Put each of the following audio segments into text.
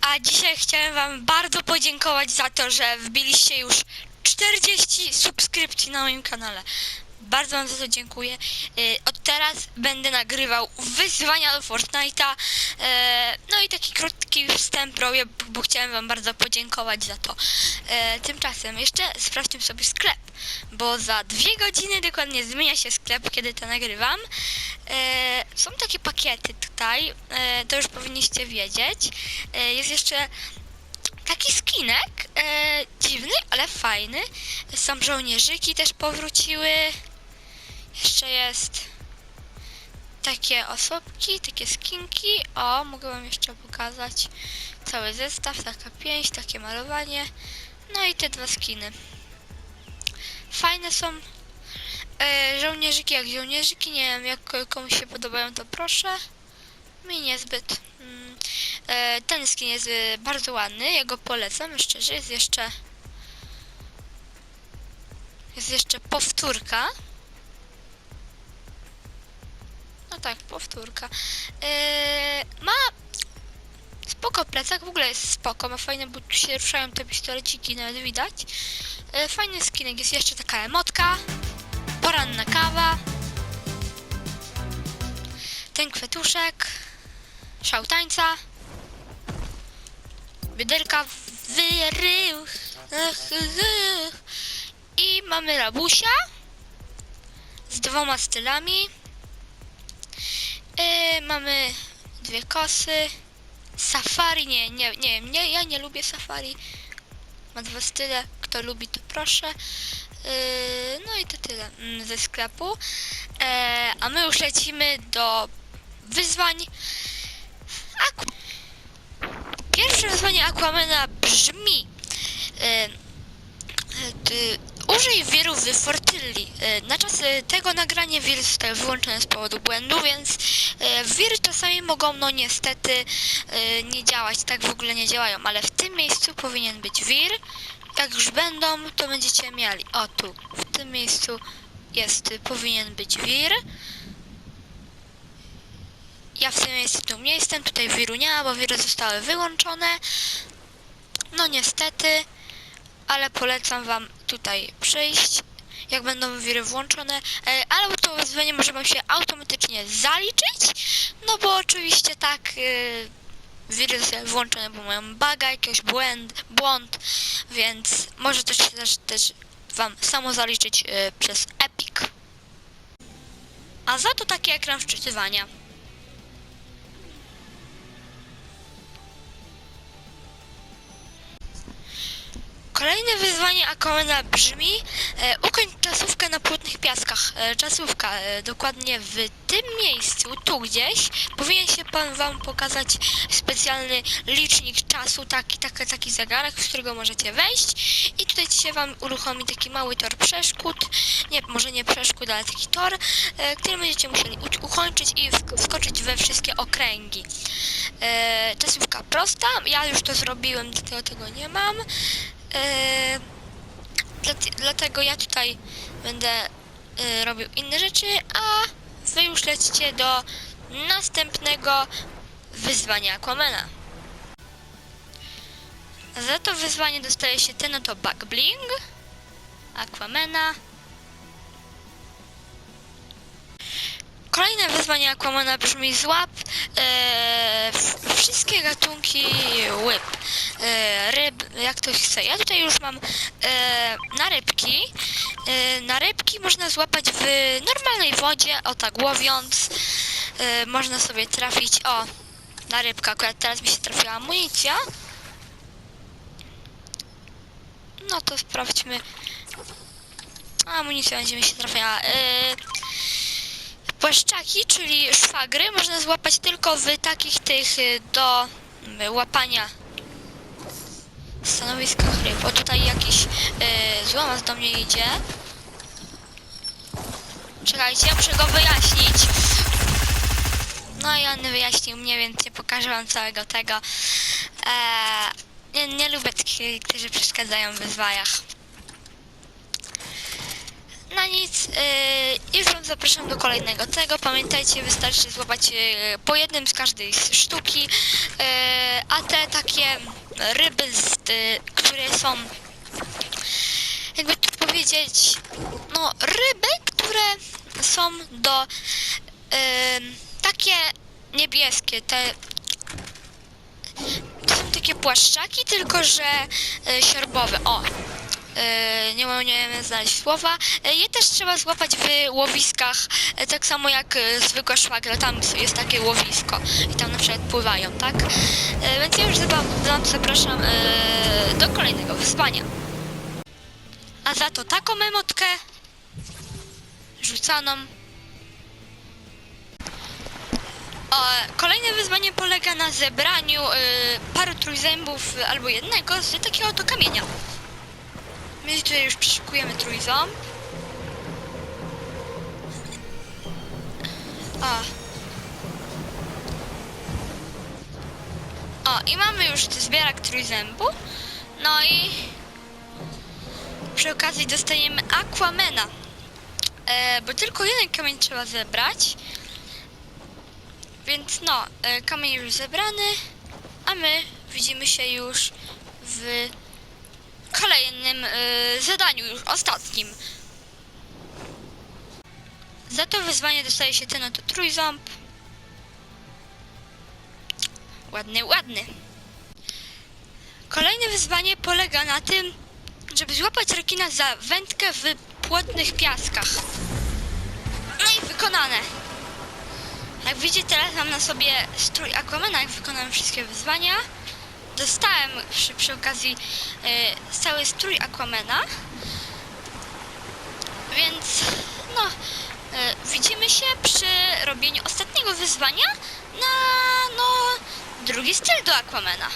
A dzisiaj chciałem wam bardzo podziękować za to, że wbiliście już 40 subskrypcji na moim kanale. Bardzo wam za to dziękuję. Y, Od teraz będę nagrywał wyzwania do Fortnite'a. E, No i taki krótki wstęp robię, bo chciałem wam bardzo podziękować za to. E, Tymczasem jeszcze sprawdźmy sobie sklep, bo za dwie godziny dokładnie zmienia się sklep, kiedy to nagrywam. Są takie pakiety tutaj, to już powinniście wiedzieć. Jest jeszcze taki skinek, e, dziwny, ale fajny. Są żołnierzyki też powróciły. Jeszcze jest takie osobki, takie skinki. O, mogę wam jeszcze pokazać cały zestaw, taka pięść, takie malowanie. No i te dwa skiny. Fajne są. E, żołnierzyki jak żołnierzyki, nie wiem jak komuś się podobają to proszę. Mi niezbyt. Mm, e, ten skin jest e, bardzo ładny, ja go polecam szczerze. Jest jeszcze jest jeszcze powtórka. Tak, powtórka. E, ma spoko plecak, w ogóle jest spoko, ma fajne, bo tu się ruszają te pistoleciki, nawet widać. E, fajny skinek, jest jeszcze taka emotka. Poranna kawa. Ten kwetuszek. Szał tańca. Bioderka wyrył. I mamy rabusia. Z dwoma stylami. Yy, mamy dwie kosy. Safari, nie, nie, nie, nie, ja nie lubię safari. Ma dwa style, kto lubi to proszę. Yy, no i to tyle mm, ze sklepu. E, a my już lecimy do wyzwań. Aku... Pierwsze wyzwanie Aquamana brzmi e, e, Użyj wiru w Fortilli. E, Na czas e, tego nagrania wir został wyłączony z powodu błędu, więc e, wiry czasami mogą no niestety e, nie działać, tak w ogóle nie działają, ale w tym miejscu powinien być wir. Jak już będą, to będziecie mieli. O tu, w tym miejscu jest, powinien być wir. Ja w tym miejscu tu nie jestem, tutaj wiru nie ma, bo wiry zostały wyłączone. No niestety, ale polecam wam tutaj przyjść, jak będą wiry włączone, e, ale to wyzwanie może wam się automatycznie zaliczyć, no bo oczywiście tak e, wiry zostały włączone, bo mają baga, jakiś błęd, błąd, więc może też się też, też wam samo zaliczyć e, przez Epic. A za to taki ekran wczytywania. Kolejne wyzwanie Aquamana brzmi e, ukończ czasówkę na płótnych piaskach. E, czasówka e, dokładnie w tym miejscu, tu gdzieś, powinien się pan wam pokazać specjalny licznik czasu, taki, taki, taki zegarek, z którego możecie wejść i tutaj się wam uruchomi taki mały tor przeszkód, nie, może nie przeszkód, ale taki tor, e, który będziecie musieli ukończyć i wskoczyć we wszystkie okręgi. Czasówka prosta, ja już to zrobiłem, dlatego tego nie mam. Dlatego ja tutaj będę yy, robił inne rzeczy, a wy już lecicie do następnego wyzwania Aquamana. Za to wyzwanie dostaje się ten oto Bug Bling Aquamana. Kolejne wyzwanie Aquamana brzmi złap e, w- gatunki łyb, e, ryb, jak ktoś chce. Ja tutaj już mam e, na rybki. E, na rybki można złapać w normalnej wodzie, o tak łowiąc. E, można sobie trafić, o, na rybkę, akurat teraz mi się trafiła amunicja. No to sprawdźmy. Amunicja będzie mi się trafiała. E, Płaszczaki, czyli szwagry, można złapać tylko w takich tych y, do y, łapania stanowiskach ryb. Tutaj jakiś y, złomas do mnie idzie. Czekajcie, muszę go wyjaśnić. No i on wyjaśnił mnie, więc nie pokażę wam całego tego. Eee, nie, nie lubię takich, którzy przeszkadzają w wyzwaniach. Na nic. Yy, już wam zapraszam do kolejnego tego. Pamiętajcie, wystarczy złapać yy, po jednym z każdej z sztuki. Yy, a te takie ryby, z, yy, które są jakby to powiedzieć, no ryby, które są do ym, takie niebieskie, te to są takie płaszczaki, tylko że y, siorbowe. O! Y, nie umiem znaleźć słowa. Y, je też trzeba złapać w łowiskach, y, tak samo jak zwykła szwagra. Tam jest takie łowisko i tam na przykład pływają, tak? Więc ja już wam zapraszam do kolejnego wyzwania. A za to taką emotkę rzucaną. Kolejne wyzwanie polega na zebraniu paru trójzębów albo jednego z takiego oto kamienia. Tutaj już przeszukujemy trójząb. O. O, i mamy już zbierak trójzębu. No i przy okazji dostajemy Aquamena. E, bo tylko jeden kamień trzeba zebrać. Więc no, e, kamień już zebrany, a my widzimy się już w kolejnym e, zadaniu, już ostatnim. Za to wyzwanie dostaje się ten oto trójząb. Ładny, ładny. Kolejne wyzwanie polega na tym, żeby złapać rekina za wędkę w płotnych piaskach. No i wykonane. Jak widzicie, teraz mam na sobie strój Aquamana, jak wykonałem wszystkie wyzwania. Dostałem przy, przy okazji e, cały strój Aquamana. Więc no, e, widzimy się przy robieniu ostatniego wyzwania na no, drugi styl do Aquamana.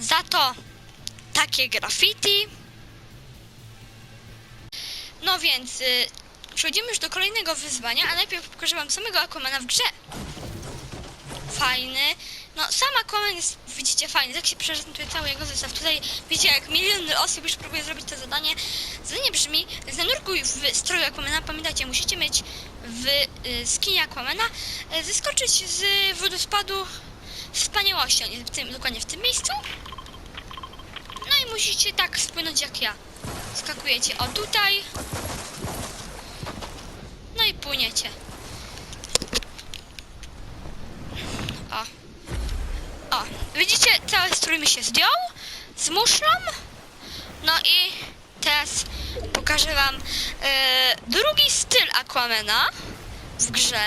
Za to takie graffiti. No więc y, przechodzimy już do kolejnego wyzwania, a najpierw pokażę wam samego Aquamana w grze. Fajny. No sam Aquaman jest, widzicie, fajny. Tak się prezentuje cały jego zestaw. Tutaj widzicie, jak miliony osób już próbuje zrobić to zadanie. Zadanie brzmi, zanurkuj w stroju Aquamana. Pamiętajcie, musicie mieć w y, skinie Aquamana y, zeskoczyć z wodospadu wspaniałości. On jest w tym, dokładnie w tym miejscu. No i musicie tak spłynąć jak ja. Skakujecie o tutaj. No i płyniecie. O. O. Widzicie, cały strój mi się zdjął z muszlą. No i teraz pokażę wam e, drugi styl Aquamana w grze.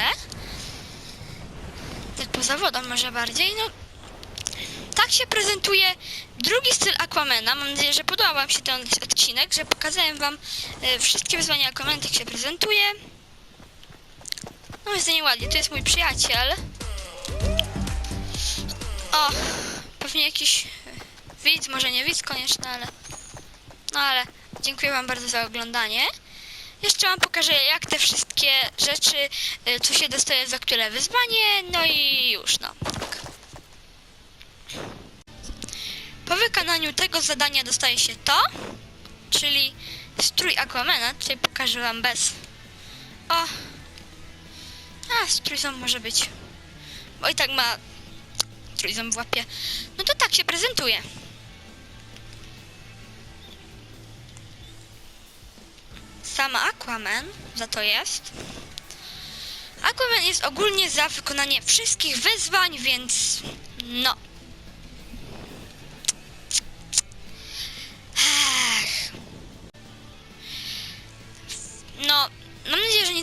Tak poza wodą może bardziej. No, tak się prezentuje drugi styl Aquamana. Mam nadzieję, że podobał Wam się ten odcinek, że pokazałem Wam e, wszystkie wyzwania Aquamana, jak się prezentuje. No jest nieładnie, to jest mój przyjaciel. O, pewnie jakiś widz, może nie widz koniecznie, ale... No ale dziękuję Wam bardzo za oglądanie. Jeszcze Wam pokażę, jak te wszystkie rzeczy, co się dostaje za które wyzwanie, no i już, no. Tak. Po wykonaniu tego zadania dostaje się to, czyli strój Aquamana. Tutaj pokażę wam bez. O! A, strój ząb może być. Bo i tak ma ząb w łapie. No to tak się prezentuje. Sama Aquaman za to jest. Aquaman jest ogólnie za wykonanie wszystkich wyzwań, więc no.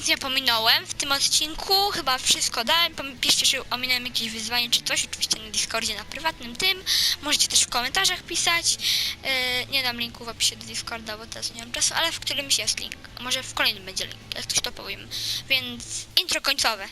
Nie pominąłem w tym odcinku. Chyba wszystko dałem. Piszcie, czy ominąłem jakieś wyzwanie, czy coś. Oczywiście na Discordzie, na prywatnym tym. Możecie też w komentarzach pisać. Yy, nie dam linku w opisie do Discorda, bo teraz nie mam czasu, ale w którymś jest link. Może w kolejnym będzie link, jak ktoś to powiem. Więc intro końcowe.